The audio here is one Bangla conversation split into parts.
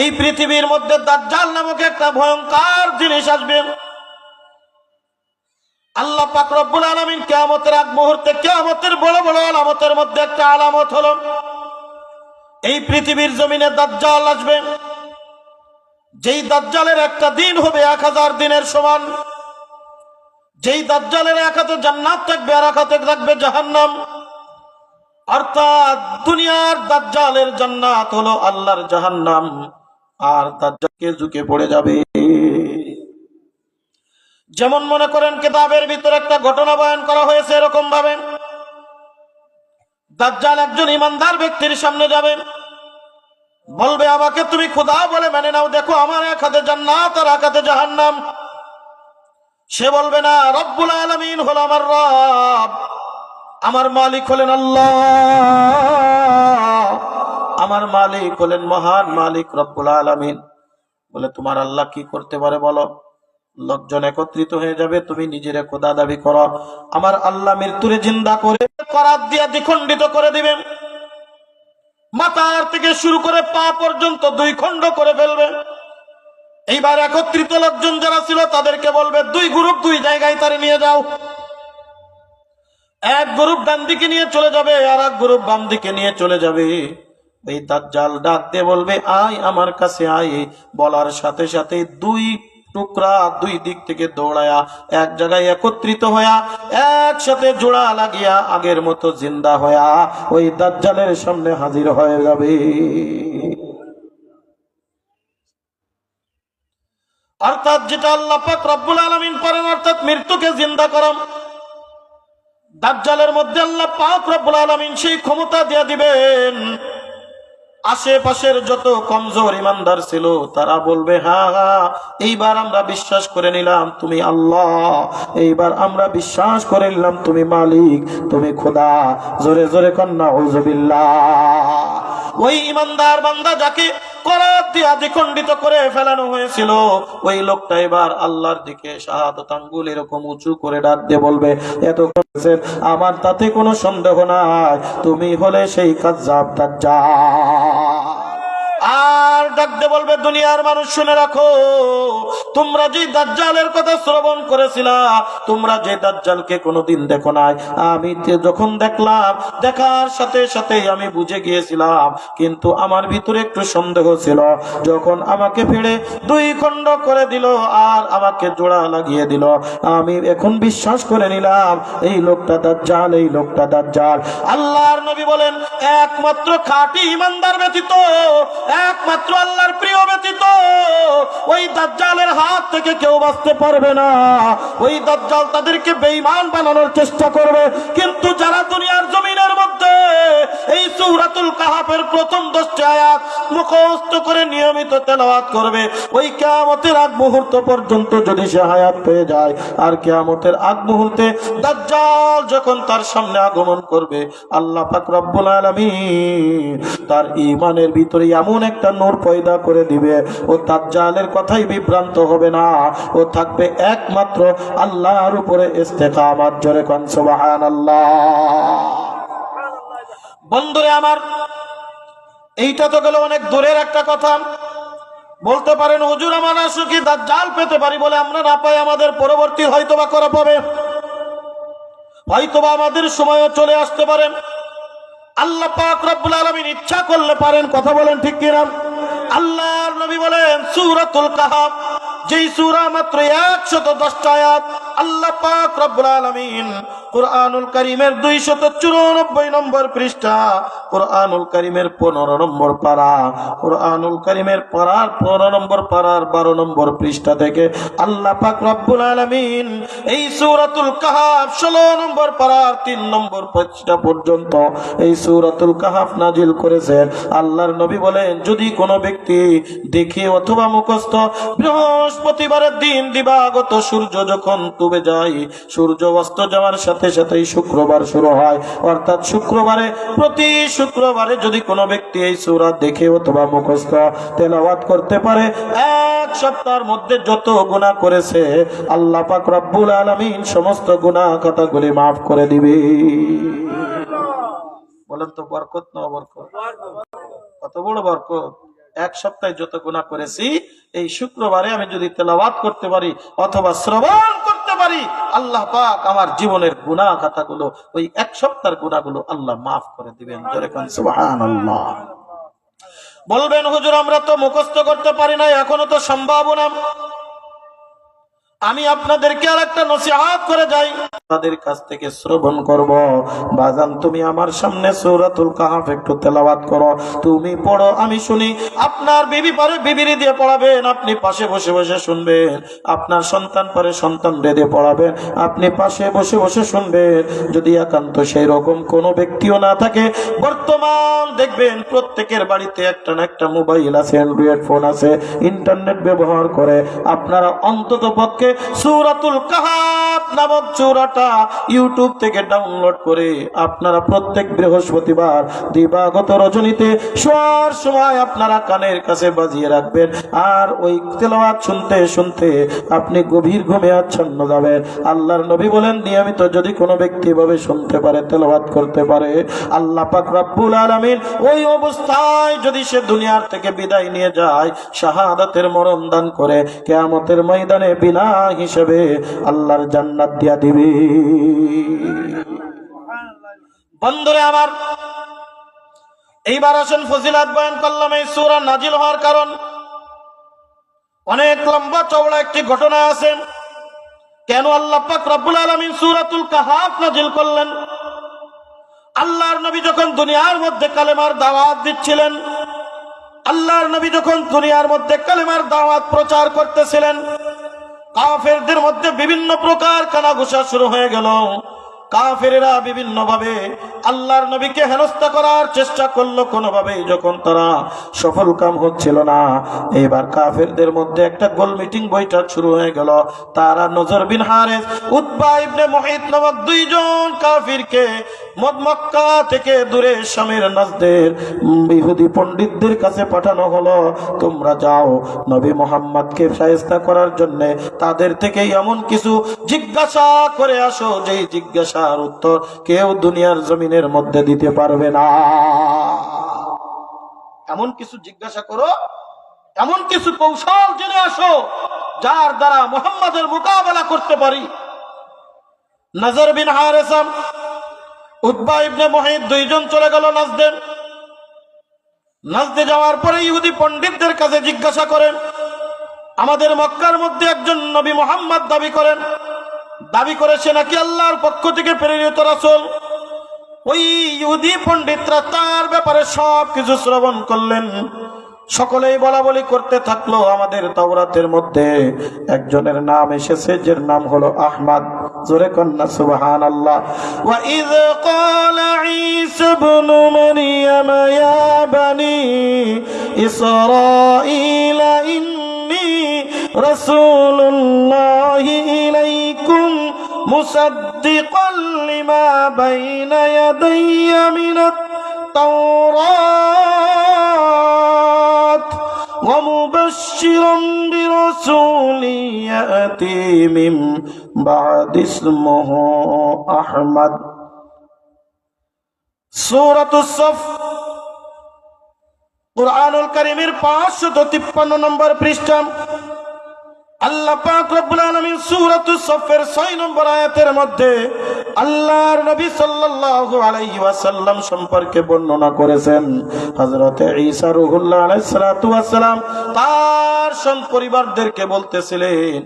এই পৃথিবীর মধ্যে দাজ্জাল নামক একটা ভয়ঙ্কর জিনিস আসবে। আল্লাহ পাক রব্বুল আলামিন কিয়ামতের আগ মুহূর্তে কিয়ামতের বড় বড় আলামতের মধ্যে একটা আলামত হলো। এই পৃথিবীর জমিনে দাজ্জাল আসবে। যেই দাজ্জালের একটা দিন হবে এক হাজার দিনের সমান। যেই দাজ্জালের এক হাতে জান্নাত থাকবে, আর এক হাতে থাকবে জাহান্নাম। অর্থাৎ দুনিয়ার দাজ্জালের জান্নাত হলো আল্লাহর জাহান্নাম। আর তার দাজ্জালকে ঝুঁকে পড়ে যাবে। যেমন মনে করেন কেতাবের ভিতরে একটা ঘটনা বয়ান করা হয়েছে এরকম ভাবে দাজ্জাল একজন ইমানদার ব্যক্তির সামনে যাবেন। বলবে, আমাকে তুমি খোদা বলে মেনে নাও। দেখো, আমার এক হাতে জান্নাত আর এক হাতে জাহান্নাম। সে বলবে, না, রব্বুল আলামিন হলো আমার রব। আমার মালিক হলেন আল্লাহ। আমার মালিক হলেন মহান মালিক রব্বুল আলামিন। বলে, তোমার আল্লাহ কি করতে পারে বলো? লোকজন একত্রিত হয়ে যাবে, তুমি নিজের খোদা দাবি করো। আমার আল্লাহ মৃত্যুরে জিন্দা করে করাত দিয়া দ্বিখণ্ডিত করে দিবেন। মাথার থেকে শুরু করে পা পর্যন্ত দুই খণ্ড করে ফেলবে। এইবার একত্রিত লোকজন যারা ছিল, তাদেরকে বলবে, দুই গ্রুপ দুই জায়গায় তারে নিয়ে যাও। এক গ্রুপ ডান দিকে নিয়ে চলে যাবে, আর এক গ্রুপ বাম দিকে নিয়ে চলে যাবে। এই দাজ্জাল ডাক দিয়ে বলবে, আয় আমার কাছে আয়। বলার সাথে সাথে দুই টুকরা দুই দিক থেকে দৌড়ায়া এক জায়গায় একত্রিত হইয়া একসাথে জোড়া লাগিয়া আগের মতো জিন্দা হইয়া ওই দাজ্জালের সামনে হাজির হয়ে যাবে। অর্থাৎ যেটা আল্লাহ পাক রব্বুল আলামিন করেন, অর্থাৎ মৃত্যুকে জিন্দা করেন দাজ্জালের মধ্যে আল্লাহ পাক রব্বুল আলামিন সেই ক্ষমতা দিয়ে দিবেন। আশেপাশের যত কমজোর ইমানদার ছিল, তারা বলবে, হা, এইবার আমরা বিশ্বাস করে নিলাম তুমি আল্লাহ। এইবার আমরা বিশ্বাস করে নিলাম তুমি মালিক, তুমি খোদা। জোরে জোরে কন্যা ওই ইমানদার বান্দা যাকে করাত দিয়া দ্বিখণ্ডিত করে ফেলানো হয়েছিল। ওই লোকটা এবার আল্লাহর দিকে শাহাদত আঙ্গুল এরকম উঁচু করে ডাক দিয়ে বলবে, এত আমার তাতে কোনো সন্দেহ নাই। তুমি হলে সেই কাজ জাপটা দাজ্জাল। আর ডাকতে বলবে, দুনিয়ার মানুষ শুনে রাখো, তোমরা যে দাজ্জালের কথা শ্রবণ করেছিলা, তোমরা যে দাজ্জালকে কোনোদিন দেখো নাই। আমি যখন দেখলাম, দেখার সাথে সাথে আমি বুঝে গিয়েছিলাম, কিন্তু আমার ভিতরে একটু সন্দেহ ছিল। যখন আমাকে ফিরে দুই খণ্ড করে দিল আর আমাকে জোড়া লাগিয়ে দিল, আমি এখন বিশ্বাস করে নিলাম, এই লোকটা দাজ্জাল, এই লোকটা দাজ্জাল। আল্লাহর নবী বলেন, একমাত্র খাঁটি ইমানদার ব্যতীত একমাত্র আল্লাহর প্রিয় ব্যতীত ওই দাজ্জালের হাত থেকে কেউ বাঁচতে পারবে না। ওই দাজ্জাল তাদেরকে বেঈমান বানানোর চেষ্টা করবে। কিন্তু যারা দুনিয়ার জমিনের মধ্যে এই সূরাতুল কাহাফের প্রথম দশটি আয়াত মুখস্থ করে নিয়মিত তেলাওয়াত করবে। ওই কিয়ামতের আগ মুহূর্ত পর্যন্ত যদি সে হায়াত পেয়ে যায়, আর কিয়ামতের আগ মুহূর্তে দাজ্জাল যখন তার সামনে আগমন করবে, আল্লাহ পাক রব্বুল তার ঈমানের ভিতরে এমন একটা নূর পয়দা করে দিবে, ও দাজ্জালের কথাই বিভ্রান্ত হবে না, ও থাকবে একমাত্র আল্লাহর উপরে ইস্তেকামাত। জোরে কোন, সুবহানাল্লাহ। বন্ধুরে আমার, এইটা তো গেল অনেক দূরের একটা কথা। বলতে পারেন, হুজুর আমার আসুকি জাল পেতে পারি বলে আমরা না পাই, আমাদের পরবর্তী হয়তোবা করা পাবে। হয়তোবা আমাদের সময়ও চলে আসতে পারে। আল্লাহ পাক রব্বুল আলামিন ইচ্ছা করলে পারেন, কথা বলেন ঠিক কিনা? আল্লাহর নবী বলেন, সূরাতুল কাহাফ, যেই সূরা মাত্র 110 আয়াত আল্লাহ পাক রব্বুল আলামিন কোরআনুল কারীমের 294 নম্বর পৃষ্ঠা, কোরআনুল কারীমের 15 নম্বর পারা, কোরআনুল কারীমের পারার 15 নম্বর পারার 12 নম্বর পৃষ্ঠা থেকে আল্লাহ পাক রব্বুল আলামিন এই সূরাতুল কাহাফ 16 নম্বর পারার 3 নম্বর পৃষ্ঠা পর্যন্ত এই সূরাতুল কাহাফ নাজিল করেছেন আল্লাহর নবী বলেন, যদি কোনো ব্যক্তি দেখে অথবা মুখস্থ বৃহস্পতিবারের দিন দিবাগত সূর্য যখন ডুবে যায়, সূর্য অস্ত যাওয়ার সাথে সাথেই শুক্রবার শুরু হয়। অর্থাৎ শুক্রবারে, প্রতি শুক্রবারে যদি কোনো ব্যক্তি এই সূরা দেখে অথবা মুখস্থ তেলাওয়াত করতে পারে, এক সপ্তাহের মধ্যে যত গুনাহ করেছে, আল্লাহ পাক রব্বুল আলামিন সমস্ত গুনাহ কথাগুলি মাফ করে দিবে। বলেন তো বরকত না বরকত কত বড় বরকত? এক সপ্তাহে যত গুণা করেছি, এই শুক্রবারে আমি যদি তেলাওয়াত করতে পারি অথবা শ্রবণ করতে পারি, আল্লাহ পাক আমার জীবনের গুণা খাতাগুলো, ওই এক সপ্তাহের গুণাগুলো আল্লাহ মাফ করে দিবেন। বলবেন, হুজুর, আমরা তো মুখস্থ করতে পারি না এখনও তো সম্ভাবনা আমি আপনাদেরকে আর একটা নসিহাত করে যাই। তাদের কাছ থেকে শ্রবণ করব। বাজান, তুমি আমার সামনে সূরাতুল কাহাফ একটু তেলাওয়াত করো। তুমি পড়ো, আমি শুনি। আপনার বিবি পারে বিবিরি দিয়ে পড়াবেন, আপনি পাশে বসে বসে শুনবেন। আপনার সন্তান পারে সন্তান রেদে পড়াবেন, আপনি পাশে বসে বসে শুনবেন। যদি একান্ত সেই রকম কোনো ব্যক্তিও না থাকে, বর্তমান দেখবেন প্রত্যেকের বাড়িতে একটা না একটা মোবাইল আছে, অ্যান্ড্রয়েড ফোন আছে, ইন্টারনেট ব্যবহার করে। আপনারা অন্তত পক্ষে সুরাতুল কাহাত নামক চূড়াটা ইউটিউব থেকে ডাউনলোড করে আপনারা প্রত্যেক বৃহস্পতিবার দিবাগত রজনীতে শোয়ার সময় আপনারা কানের কাছে বাজিয়ে রাখবেন। আর ওই তেলাওয়াত শুনতে শুনতে আপনি গভীর ঘুমে আচ্ছন্ন যাবেন। আল্লাহর নবী বলেন, নিয়মিত যদি কোনো ব্যক্তি এভাবে শুনতে পারে, তেলাওয়াত করতে পারে, আল্লাহ পাক রব্বুল আলামিন ওই অবস্থায় যদি সে দুনিয়ার থেকে বিদায় নিয়ে যায়, শাহাদাতের মরণ দান করে, কেয়ামতের ময়দানে বিনা হিসেবে আল্লাহর জান্নাত দিয়া দিবে। বন্ধুরে আমার, এইবার আসেন ফজিলাত বয়ান করলাম এই সূরা নাজিল হওয়ার কারণ। অনেক লম্বা চওড়া একটি ঘটনা আছে। কেন আল্লাহ পাক রব্বুল আলামিন সূরাতুল কাহাফ নাজিল করলেন? আল্লাহর নবী যখন দুনিয়ার মধ্যে কালেমার দাওয়াত দিচ্ছিলেন, আল্লাহর নবী যখন দুনিয়ার মধ্যে কালেমার দাওয়াত প্রচার করতেছিলেন কাফেরদের মধ্যে বিভিন্ন প্রকার কানাঘুষা শুরু হয়ে গেল। কাফেরেরা বিভিন্ন ভাবে আল্লাহর নবীকে হেনস্থা করার চেষ্টা করল কোনোভাবে যখন তারা সফল কাম হচ্ছিল না। এবার কাফেরদের মধ্যে একটা গোল মিটিং বৈঠক শুরু হয়ে গেল। তারা নজর বিন হারেস উৎবা ইবনে মুহিত নামক দুইজন কাফিরকে মক্কা থেকে দূরে স্বামীর নাজদের, ইহুদি পণ্ডিতদের কাছে পাঠানো হলো, তোমরা যাও, নবী মোহাম্মদকে সাহেস্তা করার জন্য তাদের থেকে এমন কিছু জিজ্ঞাসা করে আসো, যেই জিজ্ঞাসার উত্তর কেউ দুনিয়ার জমিনের মধ্যে দিতে পারবে না। এমন কিছু জিজ্ঞাসা করো, এমন কিছু কৌশল জেনে আসো, যার দ্বারা মোহাম্মদের মোকাবেলা করতে পারি। নজর বিন হারেসাম উদ্বা ইবনে মহিদ দুইজন চলে গেল নাজদে নাজদে যাওয়ার পরে ইহুদি পণ্ডিতদের কাছে জিজ্ঞাসা করেন, আমাদের মক্কার মধ্যে একজন নবী মোহাম্মদ দাবি করেন দাবি করে সে নাকি আল্লাহর পক্ষ থেকে প্রেরিত রাসূল ওই ইহুদি পণ্ডিতরা তার ব্যাপারে সব কিছু শ্রবণ করলেন সকলেই বলা বলি করতে থাকলো আমাদের তাওরাতের মধ্যে একজনের নাম এসেছে যার নাম হলো আহমদ জোরে কন্যা সুবহান আল্লাহ وَإِذْ قَالَ عِيسَى ابْنُ مَرْيَمَ يَا بَنِي إِسْرَائِيلَ إِنِّي رَسُولُ اللَّهِ إِلَيْكُمْ مُصَدِّقًا لِمَا بَيْنَ يَدَيَّ مِنَ التوراة ومبشرا برسول يأتي من بعد اسمه أحمد سورة الصف কোরআনুল করিমের পাঁচশত তিপ্পান্ন নম্বর পৃষ্ঠা আল্লাহ পাক রব্বুল আলামিন সূরাতুস সফের 6 নম্বর আয়াতের মধ্যে সম্পর্কে বর্ণনা করেছেন। হযরতে ঈসা রুহুল্লাহ তার সন পরিবারদেরকে বলতেছিলেন,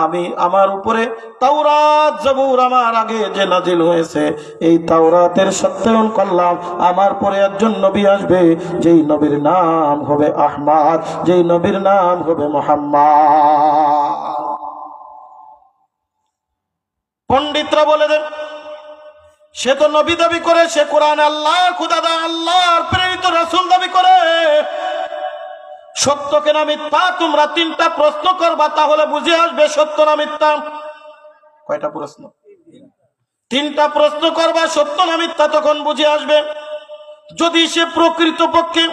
আমি আমার উপরে তাওরাত জবুর আমার আগে যে নাজিল হয়েছে, এই তাওরাতের সত্যায়ন করলাম। আমার পরে একজন নবী আসবে, যেই নবীর নাম হবে আহমদ, যেই নবীর নাম হবে মোহাম্মদ। পণ্ডিতরা বলে দেন, সে তো নবী দাবি করে, সে কোরআন আল্লাহ খুদাদা আল্লাহর প্রেরিত রাসূল দাবি করে। সত্য কেনা মিথ্যা? তোমরা তিনটা প্রশ্ন করবা, তাহলে বুঝে আসবে সত্য না মিথ্যা। কয়টা প্রশ্ন? তিনটা প্রশ্ন করবা, সত্য না মিথ্যা, তখন বুঝে আসবে। যদি সে প্রকৃত পক্ষে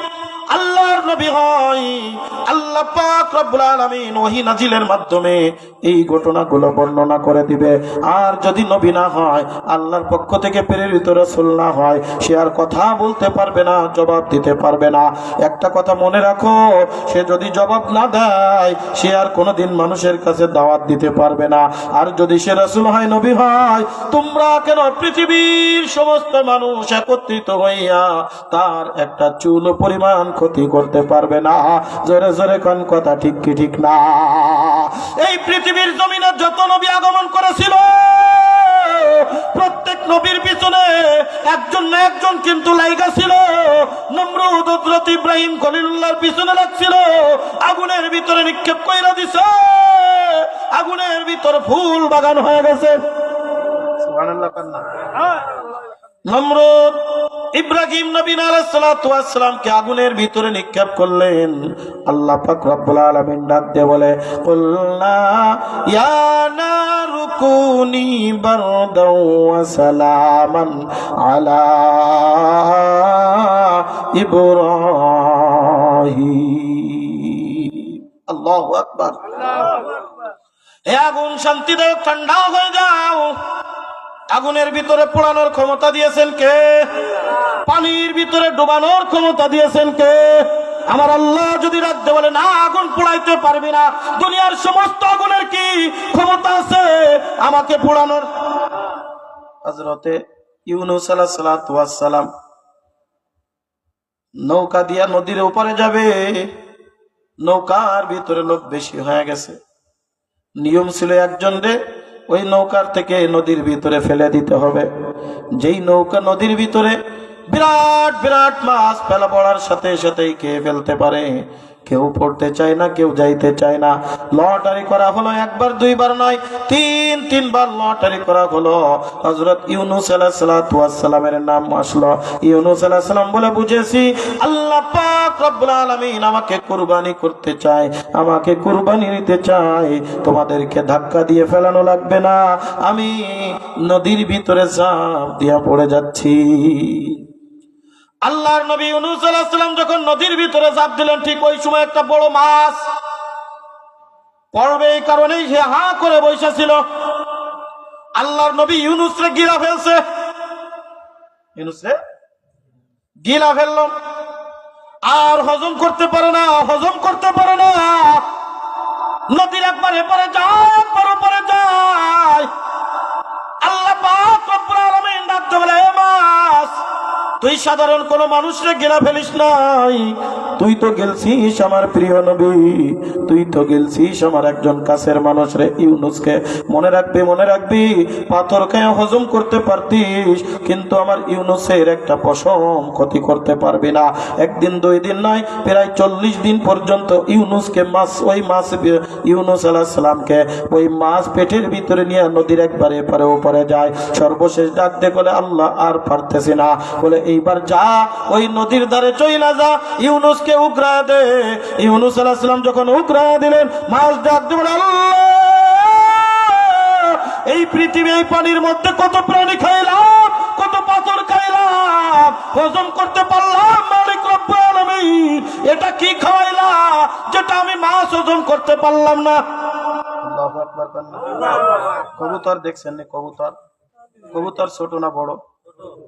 আল্লাহর নবী হয়। আল্লাহ পাক রব্বুল আলামিন ওহী নাজিলের মাধ্যমে এই ঘটনাগুলো বর্ণনা করে দিবে। আর যদি নবী না হয়, আল্লাহর পক্ষ থেকে প্রেরিত রাসূল না হয়, সে আর কথা বলতে পারবে না, জবাব দিতে পারবে না। একটা কথা মনে রাখো, সে যদি জবাব না দেয়, সে আর কোনোদিন মানুষের কাছে দাওয়াত দিতে পারবে না। আর যদি সে রাসূল হয়, নবী হয়, তোমরা কেন পৃথিবীর সমস্ত মানুষ একত্রিত হইয়া তার একটা চুল পরিমাণ ক্ষতি করতে পারবে না। জোরে জোরে কোন কথা ঠিক কি ঠিক না। এই পৃথিবীর জমিনে যত নবী আগমন করেছিল, প্রত্যেক নবীর পিছনে একজন না একজন কিন্তু লাইগা ছিল। নমরুদ, হযরত ইব্রাহিম খলিলুল্লাহর পিছনে লাগছিল। আগুনের ভিতরে নিক্ষেপ কইরা দিছে। আগুনের ভিতর ফুল বাগান হয়ে গেছে। সুবহানাল্লাহ নমরুদ ইব্রাহিম নবীন আলাইহিসসালামকে আগুনের ভিতরে নিক্ষেপ করলেন। আল্লাহ পাক রব্বুল আলামিন ডাক দিয়ে বলে কুলনা ইয়া নারু কুনি বারদাও ওয়া সালামান আলা ইব্রাহিম। আল্লাহু আকবার। হে আগুন শান্তিদায়ক ঠান্ডা হয়ে যাও। আগুনের ভিতরে পোড়ানোর ক্ষমতা দিয়েছেন কে? পানির ভিতরে ডুবানোর ক্ষমতা দিয়েছেন কে? আমার আল্লাহ যদি রাখতে বলে, না, আগুন পোড়াইতে পারবি না। দুনিয়ার সমস্ত আগুনের কি ক্ষমতা আছে? আমাকে পোড়ানোর। হজরতে ইউনুস আলাহ সালাম নৌকা দিয়া নদীর উপরে যাবে। নৌকার ভিতরে লোক বেশি হয়ে গেছে। নিয়ম ছিল একজন রে ওই নৌকার থেকে নদীর ভিতরে ফেলে দিতে হবে। যেই নৌকা নদীর ভিতরে বিরাট বিরাট মাছ ফেলা পড়ার সাথে সাথেই খেয়ে ফেলতে পারে। কেউ পড়তে চায় না, কেউ যাইতে চায় না। লটারি করা হলো একবার, দুইবার নয়, তিন, তিনবার লটারি করা হলো। হজরত ইউনুস সালামের নাম আসলো। ইউনুস সালাম বলে, বুঝেছি, আল্লাহ পাক আমাকে কুরবানি করতে চায়, আমাকে কুরবানি নিতে চায়। তোমাদেরকে ধাক্কা দিয়ে ফেলানো লাগবে না। আমি নদীর ভিতরে ঝাঁপ দিয়া পড়ে যাচ্ছি। আল্লাহর নবী ইউনুস আলাইহিস সালাম যখন নদীর ভিতরে ঝাঁপ দিলেন, ঠিক ওই সময় একটা বড় মাছ পড়বে এই কারণেই সে হা করে বসে ছিল আল্লাহর নবী ইউনুস রে গিরা ফেলছে গিলা ফেলল। আর হজম করতে পারে না, হজম করতে পারে না। নদীর একবার এপারে যায় একবার ওপারে যায়। আল্লাহ তুই সাধারণ কোন মানুষরে গেলা ফেলিস নাই। তুই তো গেলছিস আমার প্রিয় নবী। তুই তো গেলছিস আমার একজন কাছের মানুষ রে ইউনুসকে। মনে রাখবি মনে রাখবি পাথর হজম করতে পারতিস, কিন্তু আমার ইউনুসের একটা পশম ক্ষতি করতে পারবি না। একদিন, দুই দিন নয়, প্রায় চল্লিশ দিন পর্যন্ত ইউনুসকে মাছ, ওই মাছ, ইউনুস আলাহ সালামকে, ওই মাছ পেটের ভিতরে নিয়ে নদীর একবারে এপারে ওপারে যায়। সর্বশেষ ডাকতে বলে, আল্লাহ আর পারতেছি না। বলে, এইবার যা, ওই নদীর ধারে চইলা যা ইউনুসকে উগরা দে? ইউনুস আলাহ সালাম যখন উগরা দিলেন, মাছ ডাকতে বলে আল্লাহ! এই পৃথিবী, এই পানির মধ্যে কত প্রাণী খাইলাম, কত পাথর খাইলাম, হজম করতে পারলাম, মালিক রব্বুল এটা কি খাওয়াইলা? যেটা আমি মাছ হজম করতে পারলাম না। কবুতর দেখছেন কবুতর? কবুতর ছোট না বড়?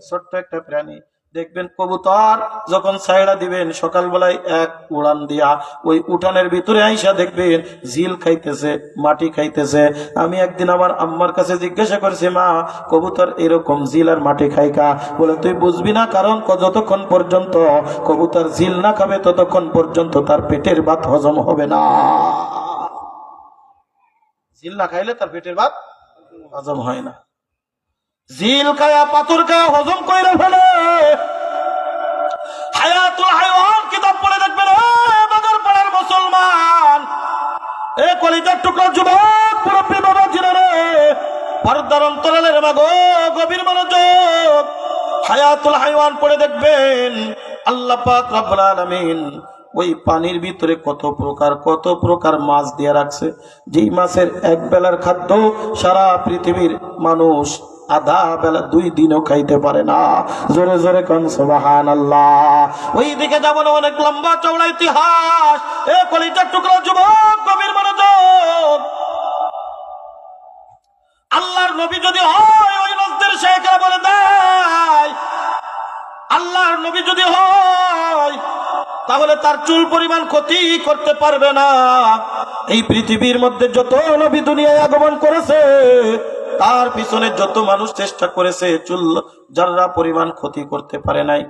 ছোট্ট একটা প্রাণী। দেখবেন কবুতর যখন ছাইড়া দিবেন, সকালবেলায় এক উড়ান দিয়া ওই উঠানের ভিতরে আইসা দেখবেন ঝিল খাইতেছে, মাটি খাইতেছে। আমি একদিন আমার আম্মার কাছে জিজ্ঞাসা করছি, মা, কবুতর এরকম ঝিল আর মাটি খাইকা বলে, তুই বুঝবি না, কারণ যতক্ষণ পর্যন্ত কবুতর ঝিল না খাবে, ততক্ষণ পর্যন্ত তার পেটের ভাত হজম হবে না। ঝিল না খাইলে তার পেটের ভাত হজম হয় না। জিল পাথর হজম কইরা ফেলে। হায়াতুল হায়ওয়ান কিতাব পড়ে দেখবেন বাজার পাড়ার মুসলমান। এ কলিজার যুবক বাবা অন্তরালের মাগো, গভীর মনোযোগ। হায়াতুল হায়ওয়ান পড়ে দেখবেন, আল্লাহ পাক রব্বুল আলামিন ওই পানির ভিতরে কত প্রকার কত প্রকার মাছ দিয়ে রাখছে। যেই মাছের এক বেলার খাদ্য সারা পৃথিবীর মানুষ আধা বেলা দুই দিনও খাইতে পারে না। জোরে জোরে কন সুবাহান আল্লাহ ওই দিকে যাব না অনেক লম্বা চওড়া ইতিহাস, এ কলিটার টুকরা যুবক গভীর মনোযোগ। আল্লাহর নবী যদি হয়, ওই নজদের শেখরা বলে দেয়, আল্লাহর নবী যদি হয়, তাহলে তার চুল পরিমাণ ক্ষতি করতে পারবে না। এই পৃথিবীর মধ্যে যত নবী দুনিয়ায় আগমন করেছে তার পিছনে যত মানুষ চেষ্টা করেছে, চুল যারা পরিমাণ ক্ষতি করতে পারে নাই,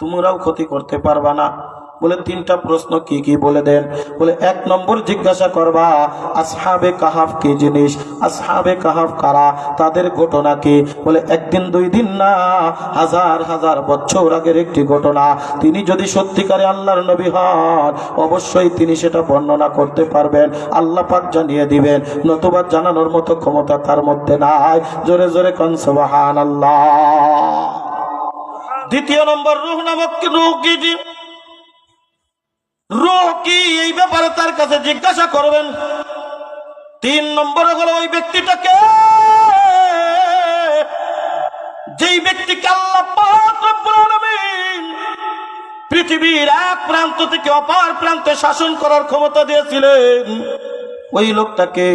তোমরাও ক্ষতি করতে পারবা না। বলে তিনটা প্রশ্ন কি কি বলে দেন? বলে এক নম্বর জিজ্ঞাসা করবা, আসহাবে কাহাফ কি জিনিস? আসহাবে কাহাফ কারা? তাদের ঘটনা কি? বলে একদিন দুই দিন না, হাজার হাজার বছর আগের একটি ঘটনা। তিনি যদি সত্যিকারে আল্লাহর নবী হন, অবশ্যই তিনি সেটা বর্ণনা করতে পারবেন। আল্লাহ পাক জানিয়ে দিবেন, নতুবা জানানোর মতো ক্ষমতা তার মধ্যে নাই। জোরে জোরে কনসবাহান আল্লাহ দ্বিতীয় নম্বর রুহ নামক রুহ কি রুহ কি এই ব্যাপারে তার কাছে জিজ্ঞাসা করবেন? তিন নম্বরে হলো ওই ব্যক্তিটাকে যেই ব্যক্তিকে আল্লাহ পৃথিবীর এক প্রান্ত থেকে অপার প্রান্তে শাসন করার ক্ষমতা দিয়েছিলেন, ওই লোকটাকে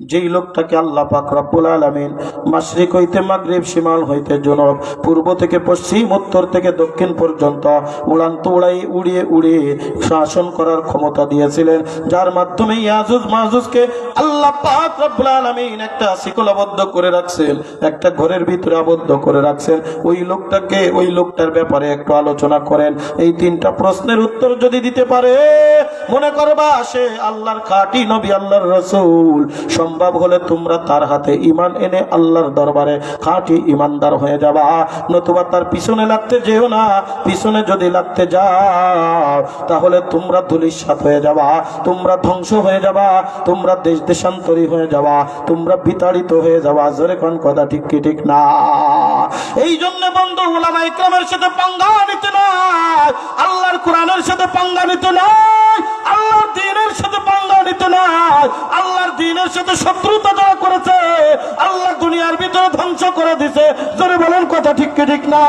যেই লোকটাকে আল্লাহ পাক রব্বুল আলামিন মাশরিক হইতে মাগরিব শিমাল হইতে জনব, পূর্ব থেকে পশ্চিম, উত্তর থেকে দক্ষিণ পর্যন্ত উড়ান্ত উড়াই উড়িয়ে উড়িয়ে শাসন করার ক্ষমতা দিয়েছিলেন। যার মাধ্যমে ইয়াজুজ মাহুজকে আল্লাহ পাক রব্বুল আলামিন একটা শিকলাবদ্ধ করে রাখছেন, একটা ঘরের ভিতরে আবদ্ধ করে রাখছেন। ওই লোকটাকে, ওই লোকটার ব্যাপারে একটু আলোচনা করেন। এই তিনটা প্রশ্নের উত্তর যদি দিতে পারে, মনে করবা সে আল্লাহর খাঁটি নবী, আল্লাহর রসুল সম্ভব হলে তোমরা তার হাতে ইমান এনে আল্লাহর দরবারে খাঁটি ইমানদার হয়ে যাবা। নতুবা তার পিছনে লাগতে যেও না। পিছনে যদি লাগতে যাও, তাহলে তোমরা ধুলিসাত হয়ে যাবা। তোমরা ধ্বংস হয়ে যাবা। তোমরা দেশ দেশান্তরী হয়ে যাবা। তোমরা বিতাড়িত হয়ে যাবা। জোরে কোন কথা ঠিক কি ঠিক না? এই জন্য বন্ধু ওলামা ইকরামের সাথে পাঙ্গা নিতে নাই আল্লাহর কোরআনের সাথে পাঙ্গা নিতে নাই আল্লাহর দিনের সাথে পাঙ্গা নিতে নাই আল্লাহর দিনের সাথে শত্রুতা যারা করেছে, আল্লাহ দুনিয়ার ভিতরে ধ্বংস করে দিছে। জোরে বলেন, কথা ঠিক কি ঠিক না?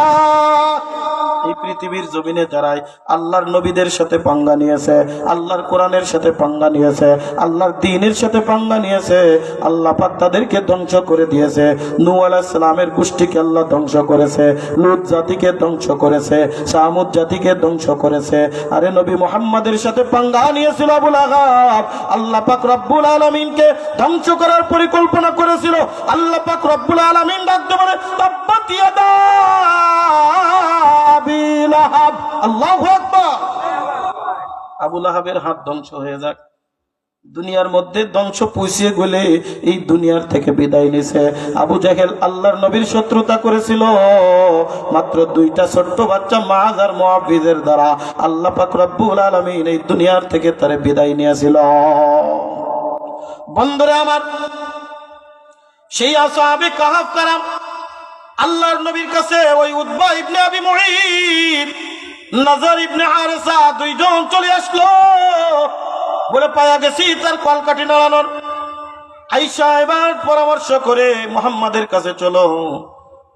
এই পৃথিবীর জমিনে যারাই আল্লাহর নবীদের সাথে পাঙ্গা নিয়েছে, আল্লাহর কোরআনের সাথে পাঙ্গা নিয়েছে, আল্লাহর দিনের সাথে পাঙ্গা নিয়েছে, আল্লাহ পাক তাদেরকে ধ্বংস করে দিয়েছে। নূ আলাইহিস সালামের গোষ্ঠীকে আল্লাহ ধ্বংস করেছে, লুত জাতিকে ধ্বংস করেছে, সামুদ জাতিকে ধ্বংস করেছে। আরে নবী মুহাম্মাদের সাথে পাঙ্গা নিয়েছিল আবুল আগাব আল্লাহ পাক রব্বুল আলামিনকে ধ্বংস করার পরিকল্পনা করেছিল। আল্লাহ পাক রব্বুল আলামিন ডাকতে পারে আল্লাহু আকবার। আবু লাহাবের হাত ধ্বংস হয়ে যাক। দুনিয়ার মধ্যে ধ্বংস পুষিয়ে গেলে এই দুনিয়ার থেকে বিদায় নিছে। আবু জাহেল আল্লাহর নবীর শত্রুতা করেছিল। মাত্র দুইটা ছোট্ট বাচ্চা মাজ আর মুআবিদের দ্বারা আল্লাহ পাক রব্বুল আলামিন এই দুনিয়ার থেকে তারে বিদায় নিয়েছিল। বন্ধুরা আমার, সেই আসহাবে কাহাফ কারাম, আল্লাহর নবীর কাছে ওই উদ্বা ইবনে আবি মুঈদ নজর ইবনে আরসা দুইজন চলে আসলো। বলে, পায়া গেছি তার কলকাঠি নাড়ানোর। আইসা এবার পরামর্শ করে মোহাম্মদের কাছে চলো।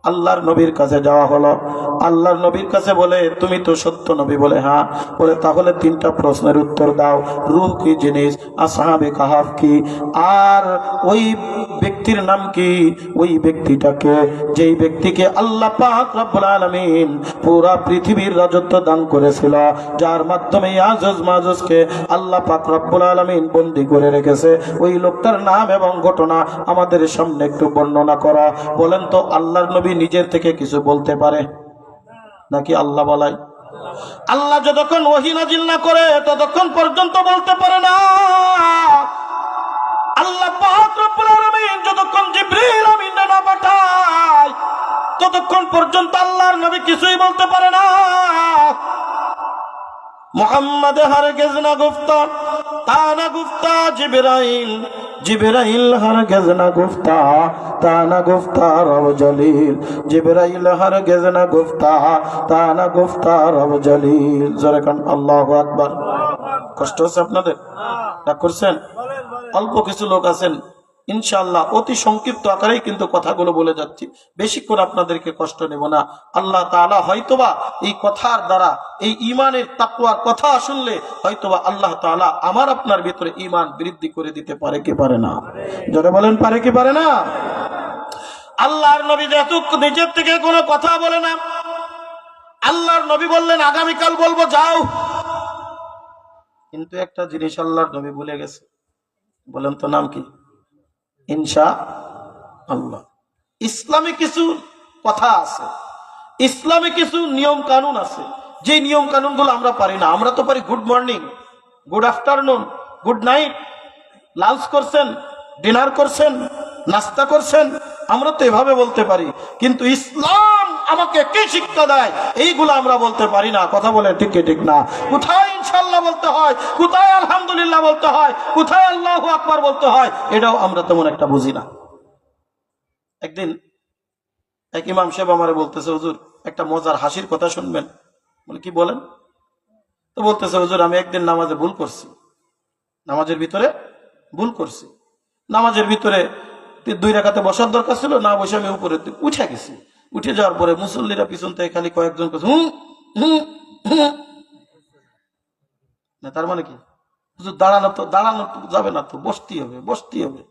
আল্লাহর নবীর কাছে যাওয়া হলো। আল্লাহর নবীর কাছে বলে, তুমি তো সত্য নবী বলে হ্যাঁ? বলে, তাহলে তিনটা প্রশ্নের উত্তর দাও। রুহ কি জিনিস? আসহাবে কাহাফ কি? আর ওই ব্যক্তির নাম কি? ওই ব্যক্তিটাকে যেই ব্যক্তিকে আল্লাহ পাক রব্বুল আলামিন পুরা পৃথিবীর রাজত্ব দান করেছিল, যার মাধ্যমে আজজ মাজজকে আল্লাহ পাক রব্বুল আলামিন বন্দি করে রেখেছে। ওই লোকটার নাম এবং ঘটনা আমাদের সামনে একটু বর্ণনা করা। বলেন তো, আল্লাহর নবী নিজের থেকে কিছু বলতে পারে? নাকি আল্লাহ বলাই? আল্লাহ যতক্ষণ ওহি নাজিল না করে, ততক্ষণ পর্যন্ত বলতে পারে না। আল্লাহ যতক্ষণ ততক্ষণ পর্যন্ত আল্লাহর নবী কিছুই বলতে পারে না। মোহাম্মদ হারগেজ না গুফতা তা না গুফতা জিবরাইল জিবরাইল হারগেজ না গুফতা তানা গুফতা রব জলিল, জিবরাইল হারগেজ না গুফতা তানা গুফতা রব জলিল। জোরে কান, আল্লাহু আকবার। কষ্ট হচ্ছে আপনাদের? না করছেন? অল্প কিছু লোক আছেন। ইনশাআল্লাহ অতি সংক্ষিপ্ত আকারেই কিন্তু কথাগুলো বলে যাচ্ছি। বেশিক্ষণ আপনাদেরকে কষ্ট নেব না। আল্লাহ তাআলা হয়তোবা এই কথার দ্বারা, এই ইমানের তাকুয়ার কথা শুনলে হয়তোবা আল্লাহ তাআলা আমার আপনার ভিতরে ইমান বৃদ্ধি করে দিতে পারে কি পারে না? যারা বলেন, পারে কি পারে না? আল্লাহর নবী যেহেতু নিজের থেকে কোনো কথা বলে না, আল্লাহর নবী বললেন, আগামীকাল বলব, যাও। কিন্তু একটা জিনিস আল্লাহর নবী ভুলে গেছে। বলেন তো নাম কি? ইনশা আল্লাহ। ইসলামে কিছু কথা আছে, ইসলামে কিছু নিয়ম কানুন আছে। যে নিয়ম কানুনগুলো আমরা পারি না, আমরা তো পারি good morning good afternoon good night lunch করছেন ডিনার করছেন, নাস্তা করছেন, আমরা তো এভাবে বলতে পারি। কিন্তু ইসলাম আমাকে কি শিক্ষা দেয়? এইগুলো আমরা বলতে পারি না। কথা বলে ঠিক ঠিক না? কোথায় ইনশাল্লাহ বলতে হয়? কোথায় আলহামদুলিল্লাহ বলতে হয়? কোথায় আল্লাহ আকবার বলতে হয়? এটাও আমরা তেমন একটা বুঝি না। একদিন এক ইমাম সাহেব আমারে বলতেছে, হুজুর, একটা মজার হাসির কথা শুনবেন। বলে, কি বলেন? তো বলতেছে, হুজুর, আমি একদিন নামাজে ভুল করছি। নামাজের ভিতরে ভুল করছি। নামাজের ভিতরে দুই রাখাতে বসার দরকার ছিল, না বসে আমি উপরে উঠে গেছি। উঠে যাওয়ার পরে মুসল্লিরা পিছন থেকে খালি কয়েকজন হুম হুম হুম। না, তার মানে কি? দাঁড়ানো তো, দাঁড়ানো যাবে না তো, বসতেই হবে বসতেই হবে।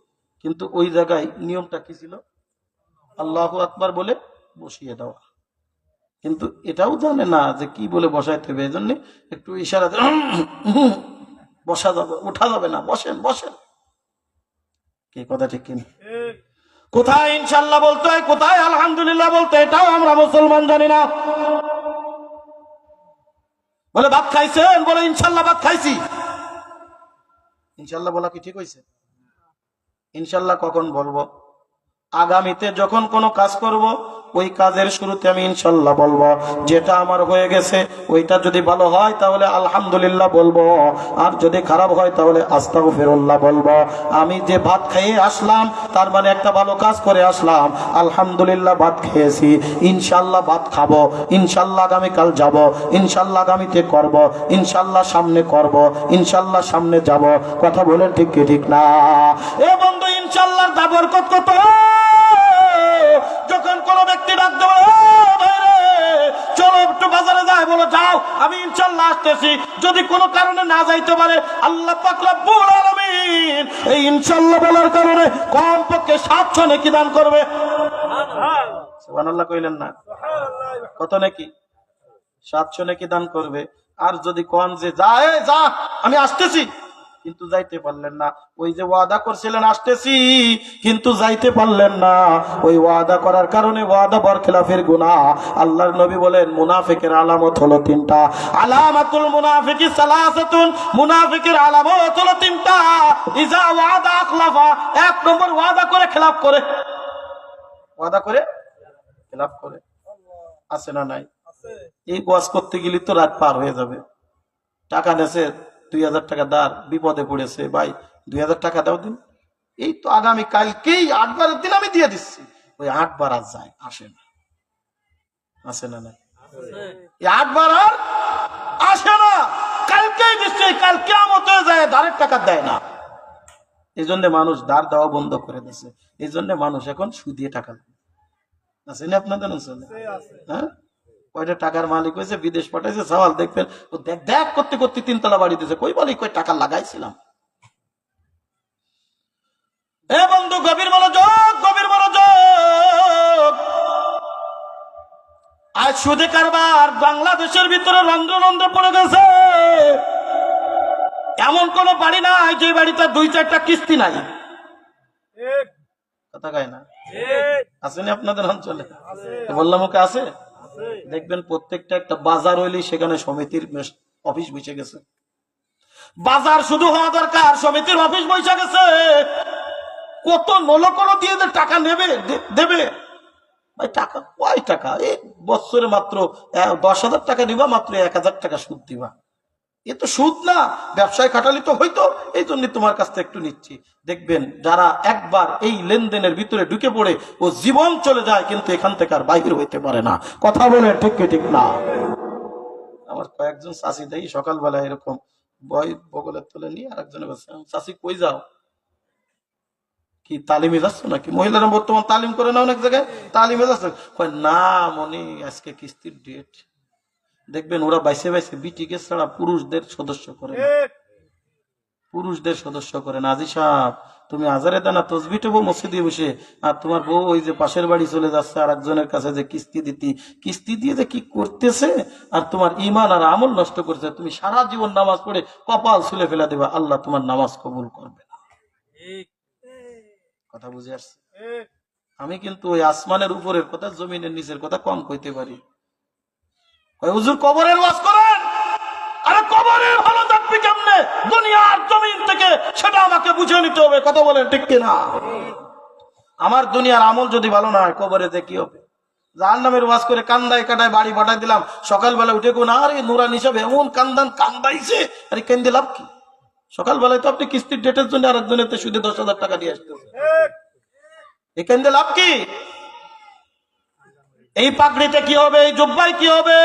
কিন্তু ওই জায়গায় নিয়মটা কি ছিল? আল্লাহ আকবার বলে বসিয়ে দেওয়া। কিন্তু এটাও জানে না যে কি বলে বসাইতে হবে এই জন্য একটু ইশারা বসা যাবে, উঠা যাবে না, বসেন বসেন। কি কথা ঠিক কিনা? কোথায় ইনশাল্লাহ বলতে হয়? কোথায়? আলহামদুলিল্লাহ বলতে এটাও আমরা মুসলমান জানি না। বলে, ভাত খাইছেন? বলে ইনশাল্লাহ ভাত খাইছি। ইনশাল্লাহ বলা কি ঠিক হয়েছে ইনশাল্লাহ কখন বলব? আগামীতে যখন কোনো কাজ করব, ওই কাজের শুরুতে আমি ইনশাল্লাহ বলব, যেটা আমার হয়ে গেছে, ওইটা যদি ভালো হয় তাহলে আলহামদুলিল্লাহ বলব, আর যদি খারাপ হয় তাহলে আস্তাগ ফেরুল্লাহ বলব। আমি যে ভাত খাইয়ে আসলাম, তার মানে একটা ভালো কাজ করে আসলাম, আলহামদুলিল্লাহ ভাত খেয়েছি, ইনশাল্লাহ ভাত খাব, ইনশাল্লাহ আগামীকাল যাব, ইনশাল্লাহ আগামীতে করব, ইনশাল্লাহ সামনে করব, ইনশাল্লাহ সামনে যাব। কথা বলে ঠিক কি ঠিক না? এ বন্ধু, ইনশাল্লাহ দাবর কত কত? যখন কোন ব্যক্তি ডাক দেবে "ও ভাই রে, চলো একটু বাজারে যাই। বলো যাও আমি ইনশাল্লাহ আসতেছি। যদি কোনো কারণে না যাইতে পারে আল্লাহ আলামিন এই ইনশাল্লাহ বলার কারণে কম পক্ষে সাতশো নাকি দান করবে। কইলেন না? কত নাকি? সাতশো নাকি দান করবে। আর যদি কন যে যা যা আমি আসতেছি। কিন্তু যাইতে পারলেন না। ওই যে ওয়াদা করছিলেন আসতেছি কিন্তু যাইতে পারলেন না। ওই ওয়াদা করার কারণে ওয়াদা বর খেলাফের গুনাহ। আল্লাহর নবী বলেন মুনাফিকের আলামত হলো তিনটা। আলামাতুল মুনাফিকি সালাসাতুন মুনাফিকের আলামত হলো তিনটা। ইজা ওয়াদা আখলাফা এক নম্বর ওয়াদা করে খেলাফ করে। ওয়াদা করে? খেলাফ করে। আছে না নাই? এই ওয়াজ করতে গেলে তো রাত পার হয়ে যাবে। টাকা নেছে দুই হাজার টাকা দার বিপদে পড়েছে ভাই। দুই হাজার টাকা দাও দিন। এই তো আগামী কালকেই আটবারের দিন আমি দিয়ে দিচ্ছি। ওই আটবার আর যায় আসে না। আসে না এই আটবার আর আসে না। কালকেই দিচ্ছে কালকে আমত যায় ধারের টাকা দেয় না। এই জন্য মানুষ ধার দেওয়া বন্ধ করে দিচ্ছে এই জন্য মানুষ এখন সুদিয়ে টাকা আছে না আপনাদের অঞ্চলে? হ্যাঁ? কয়টা টাকার মালিক হয়েছে বিদেশ পাঠাইছে সওয়াল দেখবেন ও দেখ দেখ করতে করতে তিনতলা বাড়ি দিয়েছে। কই বলি কয় টাকা লাগাইছিলাম? এ বন্ধু গভীর মনোযোগ গভীর মনোযোগ। আজ সুদে কারবার বাংলাদেশের ভিতরে রন্ধ্র রন্ধ্র পড়ে গেছে। এমন কোন বাড়ি নাই যে বাড়িতে দুই চারটা কিস্তি নাই। কথা কয় না? আসেনি আপনাদের অঞ্চলে? বললাম ওকে আছে? দেখবেন প্রত্যেকটা একটা বাজার হইলেই সেখানে সমিতির অফিস বসে গেছে। বাজার শুধু হওয়া দরকার, সমিতির অফিস বসে গেছে। কত নলকলো দিয়ে টাকা নেবে দেবে? ভাই, টাকা কয় টাকা? এই বছরে মাত্র দশ হাজার টাকা দিবা মাত্র এক হাজার টাকা সুদ দিবা। এ তো সুদ না, ব্যবসায় খাটালি তো হইতো, এই জন্য তোমার কাছ থেকে একটু নিচ্ছি। দেখবেন, যারা একবার এই লেনদেনের ভিতরে ঢুকে পড়ে, ও জীবন চলে যায়, কিন্তু এখান থেকে আর বাহির হইতে পারে না। কথা বলে ঠিক ঠিক না? আমার কয়েকজন চাষি দেয় সকালবেলা এরকম বই বগলের তুলে নিয়ে আর একজনে বলছে, চাষি কই যাও? কি তালিমে যাচ্ছ নাকি? মহিলারা বর্তমান তালিম করে না অনেক জায়গায়? তালিমে যাচ্ছে? না মনি, আজকে কিস্তির ডেট দেখবেন ওরা বাইসে বাইসে বিটিকে ছাড়া পুরুষদের সদস্য করে পুরুষদের সদস্য করে না। আজি সাহেব তুমি আজারে দানা তসবি টেবো মসজিদে বসে আর তোমার বউ ওই যে পাশের বাড়ি চলে যাচ্ছে আর একজনের কাছে যে কিস্তি দিতি কিস্তি দিয়ে যে কি করতেছে? আর তোমার ইমান আর আমল নষ্ট করছে তুমি সারা জীবন নামাজ পড়ে কপাল ছুলে ফেলে দেবা। আল্লাহ তোমার নামাজ কবুল করবে না। কথা বুঝে আসছে? আমি কিন্তু ওই আসমানের উপরের কথা জমিনের নিচের কথা কম কইতে পারি। হুজুর কবরের ওয়াজ করেন? আরে কবরের ভালো থাকবি কেমনে? দুনিয়ার জমিন থেকে সেটা আমাকে বুঝে নিতে হবে কথা বলেন ঠিক কিনা? আমার দুনিয়ার আমল যদি ভালো না হয় কবরেতে কি হবে? জাহান নামের ওয়াজ করে কান্দায় কাটায় বাড়ি পাঠাই দিলাম সকালবেলা উঠে কোন আরে নুরান হিসাবে এমন কান্দান কান্দাইছে আরে কেন্দ্রে লাভ কি? সকালবেলায় তো আপনি কিস্তির ডেটের জন্য আরেকজনের তো সুদে দশ হাজার টাকা দিয়ে আসতেছে এই কেন্দ্রে লাভ কি? এই পাগড়িতে কি হবে? এই জুব্বাই কি হবে?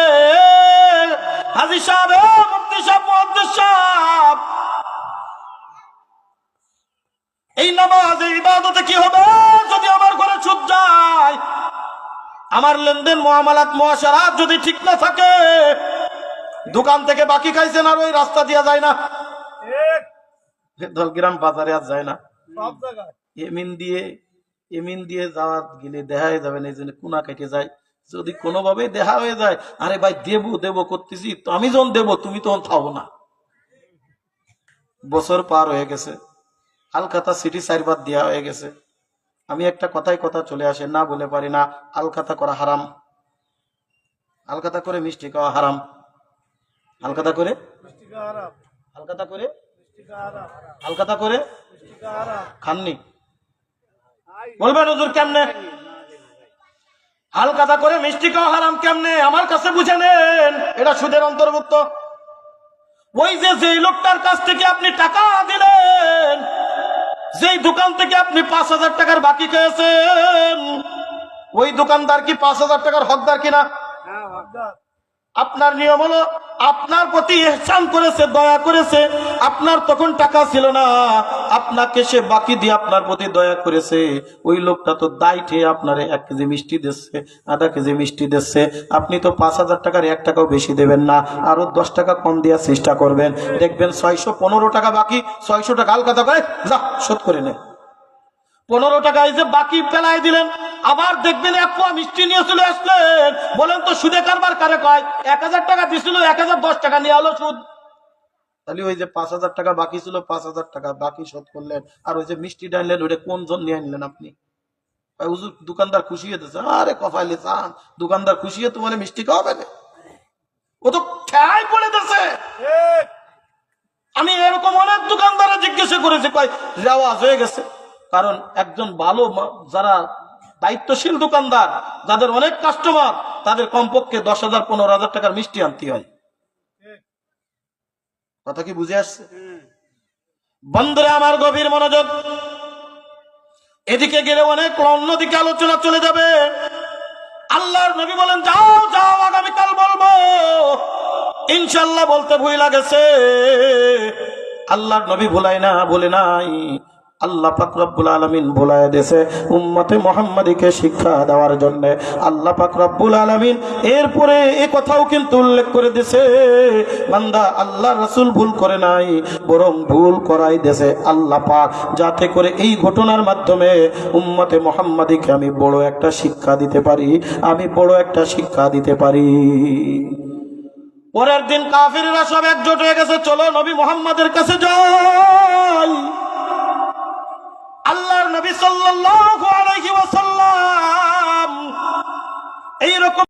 হাজি সাহেব এ মুফতি সাহেব মুহাদ্দিস সাহেব! এই নামাজ এই ইবাদতে কি হবে? যদি আমার ঘরে সুদ যায় আমার লেনদেন মহামালাত মহাসারাত যদি ঠিক না থাকে দোকান থেকে বাকি খাইছেন আর ওই রাস্তা দিয়া যায় না। দলগ্রাম বাজারে আর যায় না। এমিন দিয়ে এমিন দিয়ে যাওয়ার গেলে দেখাই যাবে না এই জন্য কোনা কেটে যায়। যদি কোনোভাবে দেখা হয়ে যায় আরে ভাই দেব দেব করতেছি তো আমি যখন দেবো তুমি তখন থাকো না। বছর পার হয়ে গেছে। আলকাতা সিটি চারবার দেওয়া হয়ে গেছে। আমি একটা কথাই কথা চলে আসে না বলে পারি না আলকাতা করা হারাম। আলকাতা করে মিষ্টি খাওয়া হারাম। আলকাতা করে? আলকাতা করে? আলকাতা করে? খাননি। বলবেন, হুজুর, কেমনে? হালকাতা করে, মিষ্টি খাওয়া হারাম, কেমনে? আমার কাছে বুঝে নেন, এটা সুদের অন্তর্ভুক্ত। ওই যে যেই লোকটার কাছ থেকে আপনি টাকা দিলেন, যেই দোকান থেকে আপনি পাঁচ হাজার টাকার বাকি খেয়েছেন, ওই দোকানদার কি পাঁচ হাজার টাকার হকদার কিনা? আপনার নিয়ম হলো, আপনার প্রতি এহসান করেছে, দয়া করেছে, আপনার তখন টাকা ছিল না। আপনাকে সে বাকি দিয়ে আপনার প্রতি দয়া করেছে। ওই লোকটা তো দায় ঠেয়ে আপনার এক কেজি মিষ্টি দিচ্ছে, আধা কেজি মিষ্টি দিচ্ছে। আপনি তো পাঁচ হাজার টাকার এক টাকাও বেশি দেবেন না, আরও দশ টাকা কম দেওয়ার চেষ্টা করবেন। দেখবেন ছয়শো পনেরো টাকা বাকি, ছয়শো টাকা আলকাতা করে, যা, শোধ করে নে। পনেরো টাকা এই যে বাকি পেলাই দিলেন আবার দেখবেন এক পোয়া মিষ্টি নিয়ে চলে আসলেন। বলেন তো সুদে কারবার কারে কয়? এক হাজার টাকা দিছিল এক হাজার দশ টাকা নিয়ে আলো সুদ। তাহলে ওই যে পাঁচ হাজার টাকা বাকি ছিল পাঁচ হাজার টাকা বাকি শোধ করলেন। আর ওই যে মিষ্টি ডাইলেন ওইটা কোন জন নিয়ে আনলেন আপনি? হুজুর দোকানদার খুশি হয়েছে আরে কফাইলে চান। দোকানদার খুশি হয়ে তোমার মিষ্টি খাওয়াবে না। ও তো খেয়াই পড়ে দিছে আমি এরকম অনেক দোকানদারা জিজ্ঞাসা করেছি কয় রেওয়াজ হয়ে গেছে। কারণ একজন ভালো যারা দায়িত্বশীল দোকানদার, যাদের অনেক কাস্টমার তাদের কমপক্ষে দশ হাজার, পনেরো হাজার টাকার মিষ্টি আনতে হয়। কথা কি বুঝে আসছে? বন্ধুরা, আমার গভীর মনোযোগ। এদিকে গেলে অনেক অন্যদিকে আলোচনা চলে যাবে। আল্লাহর নবী বলেন, যাও যাও, আগামীকাল বলব। ইনশাল্লাহ বলতে ভুল লাগেছে। আল্লাহর নবী ভুলাই না বলে নাই। আল্লাহ রব্বুল আলামিন ভুলায় দেশে উম্মতে মোহাম্মদীকে শিক্ষা দেওয়ার জন্য। আল্লাহ রব্বুল আলামিন এরপরে এ কথাও কিন্তু উল্লেখ করে দিছে বান্দা, আল্লাহ রাসূল ভুল করে নাই, বরং ভুল করাই দেশে আল্লাহ পাক যাতে করে এই ঘটনার মাধ্যমে উম্মতে মোহাম্মদীকে আমি বড় একটা শিক্ষা দিতে পারি, আমি বড় একটা শিক্ষা দিতে পারি। পরের দিন কাফিররা সব একজোট হয়ে গেছে, চলো নবী মোহাম্মদের কাছে যাই। আল্লাহর নবী সাল্লাল্লাহু আলাইহি ওয়াসাল্লাম এইরকম